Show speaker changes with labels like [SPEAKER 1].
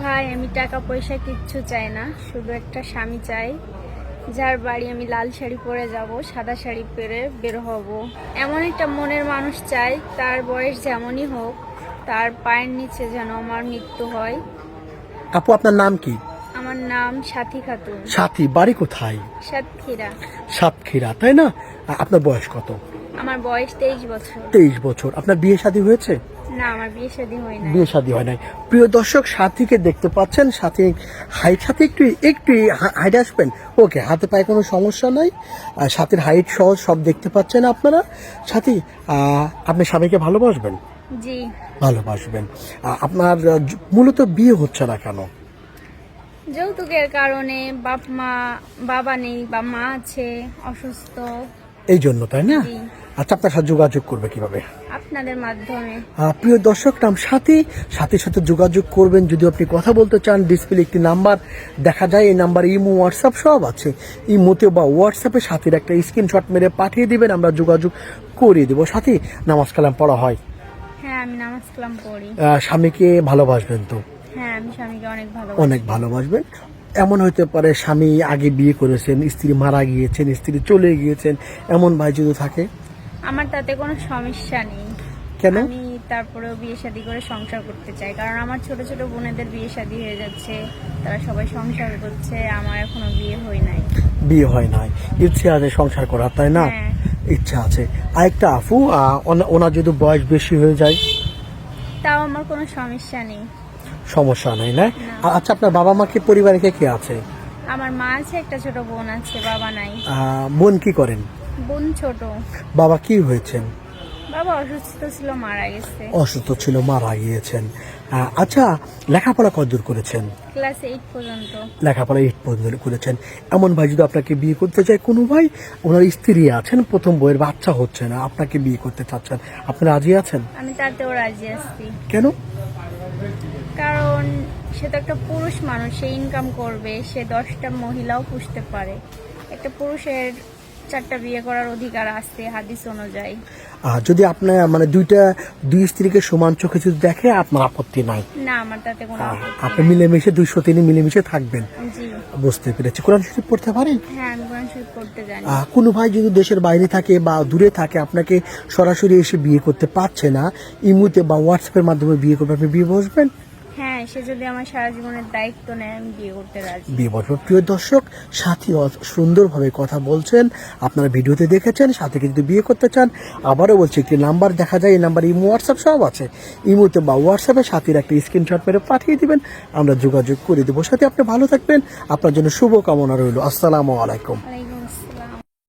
[SPEAKER 1] ভাই আমি টাকা পয়সা কিচ্ছু চাই না। শুধু একটা স্বামী চাই। যার বাড়ি আমি লাল শাড়ি পরে যাব সাদা শাড়ি পরে বের হব। এমন একটা মনের মানুষ চাই তার বয়স যেমনই হোক তার পায়ের নিচে যেন আমার মৃত্যু হয়।
[SPEAKER 2] আপু আপনার নাম কি?
[SPEAKER 1] আমার নাম সাথী খাতুন।
[SPEAKER 2] সাথী বাড়ি কোথায়?
[SPEAKER 1] সাতক্ষীরা।
[SPEAKER 2] সাতক্ষীরা তাই না? আপনার বয়স কত?
[SPEAKER 1] আমার বয়স তেইশ বছর।
[SPEAKER 2] তেইশ বছর। আপনার বিয়ে শাদী হয়েছে?
[SPEAKER 1] না আমার বিয়ে শাদী হয় না
[SPEAKER 2] বিয়ে শাদী হয় নাই। প্রিয় দর্শক সাথীকে দেখতে পাচ্ছেন। সাথী হাইট সাথে একটু একটু হাইট আসবেন। ওকে হাতে পায়ে কোনো সমস্যা নাই। আর সাথীর হাইট সহ সব দেখতে পাচ্ছেন আপনারা। সাথী আপনি স্বামীকে ভালোবাসবেন?
[SPEAKER 1] জি।
[SPEAKER 2] ভালোবাসবেন। আপনার মূলত বিয়ে হচ্ছে না কেন?
[SPEAKER 1] যৌতুকের কারণে বাপ মা বাবা নেই বা মা আছে অসুস্থ।
[SPEAKER 2] এই জন্য তাই না। আচ্ছা আপনার সাথে যোগাযোগ করবে কীভাবে?
[SPEAKER 1] আপনাদের মাধ্যমে।
[SPEAKER 2] প্রিয় দর্শক নাম সাথী। সাথীর সাথে যোগাযোগ করবেন। যদি আপনি কথা বলতে চান ডিসপ্লে একটি নাম্বার দেখা যায়। এই নাম্বার ইমো হোয়াটসঅ্যাপ সব আছে। ইমোতে বা হোয়াটসঅ্যাপে সাথীর একটা স্ক্রিনশট মেরে পাঠিয়ে দিবেন। আমরা যোগাযোগ করিয়ে দেবো। সাথী নামাজ কালাম পড়া হয়?
[SPEAKER 1] হ্যাঁ আমি নামাজ কালাম পড়ি।
[SPEAKER 2] স্বামীকে ভালোবাসবেন তো?
[SPEAKER 1] হ্যাঁ আমি স্বামীকে অনেক
[SPEAKER 2] অনেক ভালোবাসবেন। এমন হতে পারে স্বামী আগে বিয়ে করেছেন স্ত্রী মারা গিয়েছেন স্ত্রী চলে গিয়েছেন। এমন ভাই যদি থাকে?
[SPEAKER 1] আমার তাতে কোনো সমস্যা নেই।
[SPEAKER 2] কেন?
[SPEAKER 1] আমি তারপরেও বিয়ে শাদী করে সংসার করতে চাই। কারণ আমার ছোট ছোট বোনেদের বিয়ে শাদী হয়ে যাচ্ছে। তারা সবাই সংসার করছে। আমার এখনও বিয়ে হয় নাই।
[SPEAKER 2] বিয়ে হয় নাই। ইচ্ছে আছে সংসার করার তাই না?
[SPEAKER 1] হ্যাঁ।
[SPEAKER 2] ইচ্ছা আছে। আরেকটা আফু ওনার যদি বয়স বেশি হয়ে যায়?
[SPEAKER 1] তাও আমার কোনো সমস্যা নেই।
[SPEAKER 2] সমস্যা নাই না? আচ্ছা আপনার বাবা মাকে পরিবারে কে কে আছে?
[SPEAKER 1] আমার মা আছে একটা ছোট বোন আছে বাবা নাই।
[SPEAKER 2] বোন কি করেন?
[SPEAKER 1] বোন ছোট।
[SPEAKER 2] বাবা কি হয়েছেন?
[SPEAKER 1] বাবা অসুস্থ ছিল মারা গেছে।
[SPEAKER 2] অসুস্থ ছিল মারা গিয়েছেন। আচ্ছা লেখাপড়া কতদূর করেছেন?
[SPEAKER 1] ক্লাস এইট পর্যন্ত।
[SPEAKER 2] লেখাপড়া এইট পর্যন্ত করেছেন। এমন ভাই যদি আপনাকে বিয়ে করতে চায় কোনো ভাই ওনার স্ত্রী আছেন প্রথম বইয়ের বাচ্চা হচ্ছে না আপনাকে বিয়ে করতে চাচ্ছেন আপনি রাজি আছেন?
[SPEAKER 1] আমি তাতেও রাজি আছি।
[SPEAKER 2] কেন?
[SPEAKER 1] কারণ সে তো একটা পুরুষ মানুষ সে ইনকাম করবে সে দশটা মহিলাও পুষতে পারে। একটা পুরুষের চারটা বিয়ে করার অধিকার আছে হাদিস অনুযায়ী।
[SPEAKER 2] আহ, যদি আপনার মানে দুইটা দুই স্ত্রীকে সমান চোখে যদি দেখে আপনার আপত্তি নাই।
[SPEAKER 1] না আমার তাতে কোনো আপত্তি
[SPEAKER 2] আপনি। মিলেমিশে দুইশো তিনে মিলেমিশে থাকবেন।
[SPEAKER 1] জি।
[SPEAKER 2] বুঝতে পেরেছি। কোরআন শরীফ পড়তে পারেন?
[SPEAKER 1] হ্যাঁ আমি কোরআন শরীফ পড়তে জানি।
[SPEAKER 2] কোনো ভাই যদি দেশের বাইরে থাকে বা দূরে থাকে আপনাকে সরাসরি এসে বিয়ে করতে পারছে না ইমুতে বা হোয়াটসঅ্যাপের মাধ্যমে বিয়ে করবে আপনি বিয়ে বসবেন?
[SPEAKER 1] হ্যাঁ সে যদি আমার সারা জীবনের দায়িত্ব নেয় আমি বিয়ে করতে রাজি।
[SPEAKER 2] বিয়ে বসবেন প্রিয় দর্শক সাথী সুন্দরভাবে কথা বলছেন। আপনারা ভিডিওতে দেখেছেন সাথীকে যদি বিয়ে করতে চান আবারও বলছি একটি নাম্বার দেখা যায় এই নাম্বার ইমো হোয়াটসঅ্যাপ সব আছে। ইমোতে বা হোয়াটসঅ্যাপে সাথীর একটা স্ক্রিনশট মেরে পাঠিয়ে দিবেন। আমরা যোগাযোগ করে দেবো। সাথে আপনি ভালো থাকবেন। আপনার জন্য শুভ কামনা রইল। আসসালামু আলাইকুম।